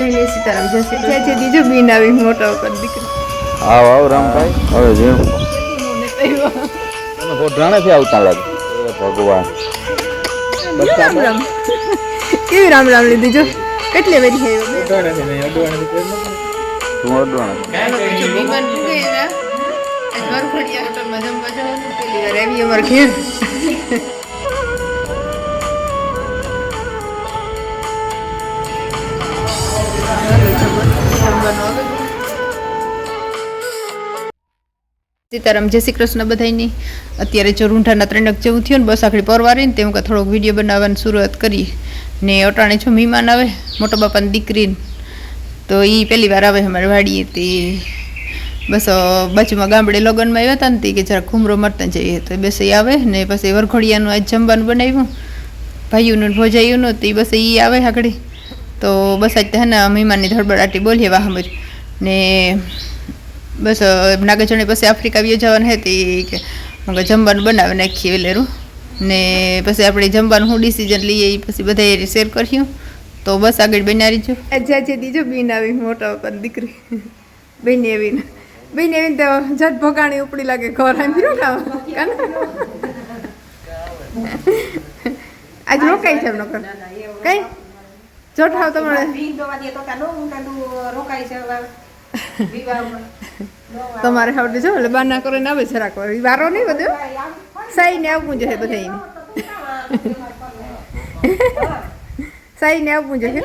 બધાને સીતારામ. જય શ્રી કૃષ્ણ. છે બીજો બીન આવી મોટા ઉપર દીકરી. આવ આવ રામભાઈ. હવે જેમ. તમે ગોઢાણેથી આવતા લાગે. એ ભગવાન. રામ રામ? કેવી રામ રામ લીધી જો? કેટલી બધી આવ્યો તું અડવાણા વિમાન પૂગે એના આજ વરખોડિયા હોટલમાં જમવા જવાનું પેલી વાર આવી અમાર ઘેર. સીતારામ, જય શ્રી કૃષ્ણ બધાની અત્યારે જો રૂંઢાના ત્રણક જેવું થયું ને, બસ આખડી પરવારીને તેમ કે થોડોક વીડિયો બનાવવાની શરૂઆત કરી. ને અટાણે છો મહેમાન આવે, મોટા બાપાની દીકરીને તો એ પહેલી વાર આવે અમારે વાડીએ તે. બસ બાજુમાં ગામડે લગ્નમાં આવ્યા હતા ને, તે કે જરા ઘૂમરો મરતા જઈએ. તો બસ એ આવે ને, પછી વરઘોડિયાનું આજ જમવાનું બનાવ્યું. ભાઈઓનું ને તો તે બસ એ આવે આગળ તો બસ આજ ને મહેમાનની ધડબડાટી બોલીએ વાહમર ને બસ નાગાજણી પછી આફ્રિકા બી જવાનું હતી કે જમવાનું બનાવી નાખીએ વેલેરું. ને પછી આપણે જમવાનું હું ડિસિઝન લઈએ એ પછી બધા શેર કર્યું તો બસ આગળ બનાવી જો આજે આજે દીજો બેન આવી મોટા ઉપર દીકરી. બેન આવીને બેન આવીને તો જટ ભગાણી ઉપડી લાગે ઘર આમ ફીરો કાન આજ રોકાઈ છે એમનો કર? કઈ? જોઠાવ તમારે? તમારે હાવડે જો એટલે બાર ના કરીને આવે જરાક વાર. ઈ વારો નહીં બધો સાઈ ને આવવું જોઈએ બધા એને સાઈ ને આવવું જોઈએ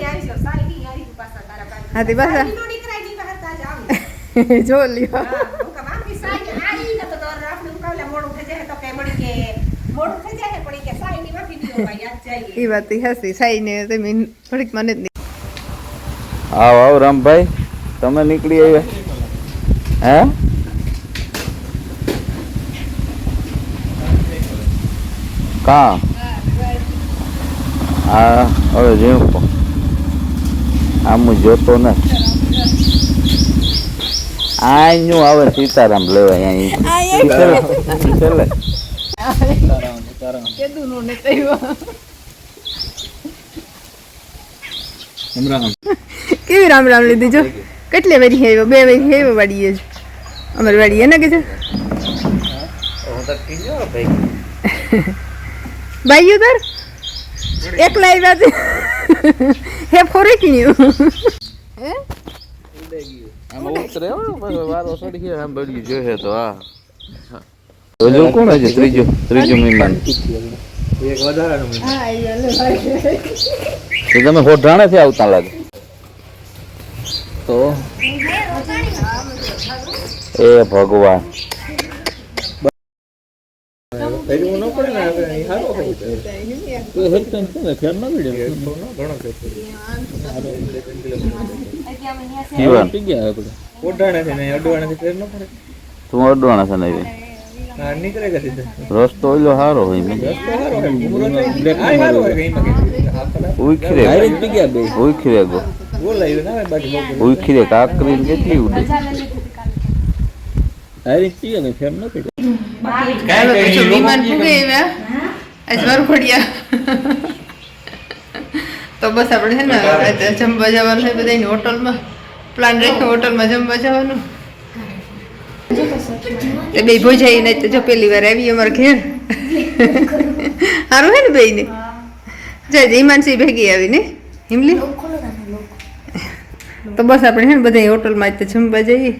હા તે પાછા. જો લ્યો. એ વાત ઈ હસી સાઈ ને તમે થોડીક મને આવ આવ રામભાઈ. તમે નીકળી આવ્યા. હે? કા? હા હવે જેવું આમ જોતો ને આયનું આવે સીતારામ લેવાય અહીં કેવી રામ રામ લીધી જો? કેટલી વારી આવ્યો બે વારી આવ્યો વાડીએ જ. અમારી વાડી એને કે છે? બાઈઓ તાર એકલા આવ્યા છે? હે ફોરે કીણ્યું હે? આમાં ઉતરે વારો સડી ગયો આમ બળ્યું જોયે તો હા. હજુ કોણ હશે? ત્રીજો ત્રીજો મહેમાન. હા આવ્યા લે ભાઈ તો તમે હોઢાણેથી આવતા લાગે. તો? એ ભગવાન. તું અડવાણા છે નહીં રસ્તો ઓલો સારો હોય ઉખરે. ઉખરે ગો કાકરી ને કેટલી ઉડે વિમાન પૂગે આવ્યા. આજ વરઘોડિયા. તો બસ આપણે છે ને જમવા જવાનું છે બધાની હોટલમાં. પ્લાન રાખ્યો હોટલમાં જમવા જવાનું. એ બે ભોજાઈ નહીં તો જો પેલી વાર આવી અમારે ઘેર. સારું હે ને બેને જય હિમાનસી ભેગી આવી ને? હિમલી? તો બસ આપણે હે ને બધા હોટલમાં જ જમવા જઈએ.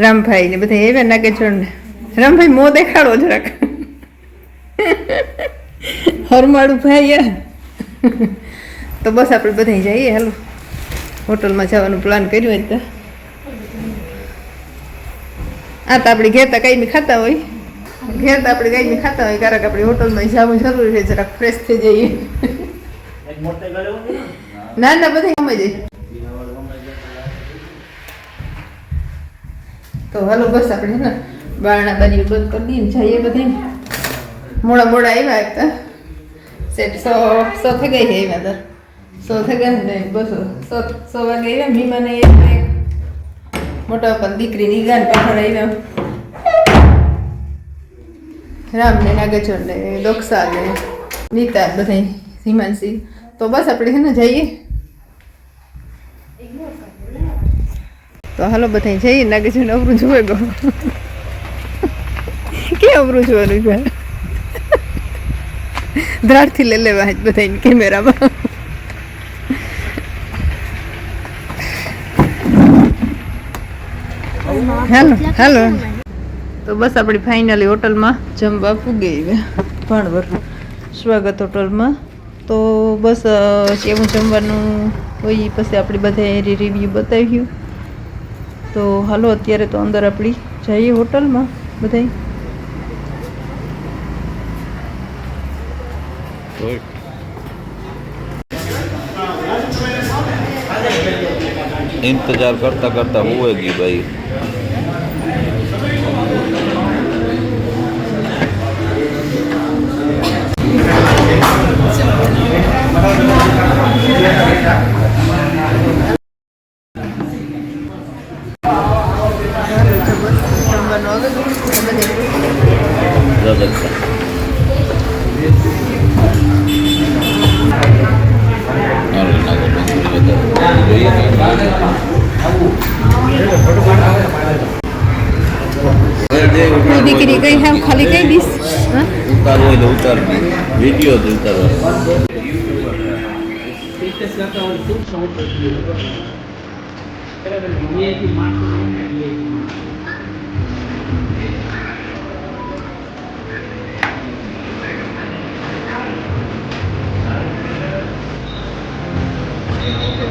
રામભાઈ ને બધા એવા નાગેશ્વર ને રામભાઈ મો દેખાડો જરાક. હરમાળું ભાઈ. તો બસ આપણે બધા જઈએ, હાલો. હોટલમાં જવાનું પ્લાન કર્યું હોય તો. આ તો આપણે ઘેર તો કાંઈ ખાતા હોય. ઘેર તો આપણે કાંઈ ખાતા હોય કારણ કે આપણે હોટલમાં જવું જરૂરી છે જરાક ફ્રેશ થઈ જઈએ. ના? ના બધે ગમે જાય. તો હાલો બસ આપણે ને બારણા બારી બંધ કરી દઈએ જઈએ બધે મોડા મોડા આવ્યા એક તો. સેટ સો સો થઈ ગઈ છે આવ્યા તો. સો થઈ ગયા ને બસો સો સો વાગે આવ્યા મીમાને મોટા પણ દીકરી ની ગાન પાછળ આવ્યા. રામ ને દોક્ષાને નીતા બધા હિમાંશી. તો બસ આપણે છે ને જઈએ? તો હાલો બધા જઈએ નાગેશ્વર ને અવરું જોવે ગો. કે અવરું જોવાનું છે? દ્રાડથી લઈ લેવા જ બધા કેમેરામાં. Hello hello. તો બસ આપણી ફાઇનલી હોટલમાં જમવા ફૂગી ગયા ભાણવર. સ્વાગત હોટલમાં. તો બસ કેવું જમવાનું હોય પછી આપણે બધા રિવ્યૂ બતાવ્યું. તો હાલો અત્યારે તો અંદર આપણી જઈએ હોટલમાં બધાય ઇંતજાર કરતા કરતા હોય ગયું ભાઈ. દીકરી કઈ હેમ ખાલી કઈ હા? ઉતારવો હોય તો ઉતાર વીડિયો જ ઉતારવા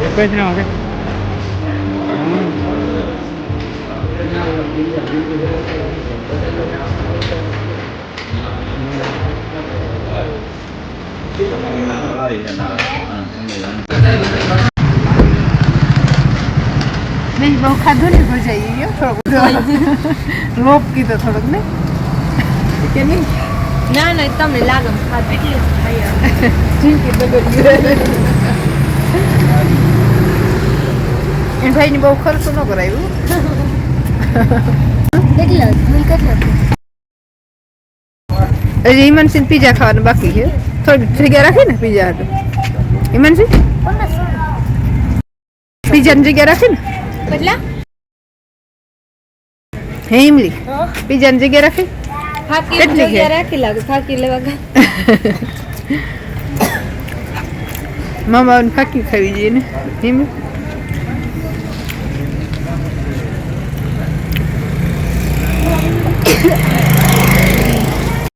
చెప్పేసినా అదే Thank you. નહીં બહુ ખાધું ને ભજાઈ ગયો થોડોક. લોપ કીધો થોડોક ને. કે નહીં? ના ના તમને લાગે ખાધું. એટલે ખાઈ જિંદગી બગડી એ ભાઈને બહુ ખર્ચો ન કરાયું. હજી હિમાનસિંહ પીઝા ખાવાનું બાકી છે. થોડીક જગ્યા રાખી ને પીઝા હતું હિમાનસિંહ પીઝાની જગ્યા રાખી ને? કેટલા? હે ઇમલી પીઝાની જગ્યા રાખી? ફાકી જગ્યા રાખી લાગે ફાકી લેવા મામા ફાકી ખાવી જોઈએ ને હિમ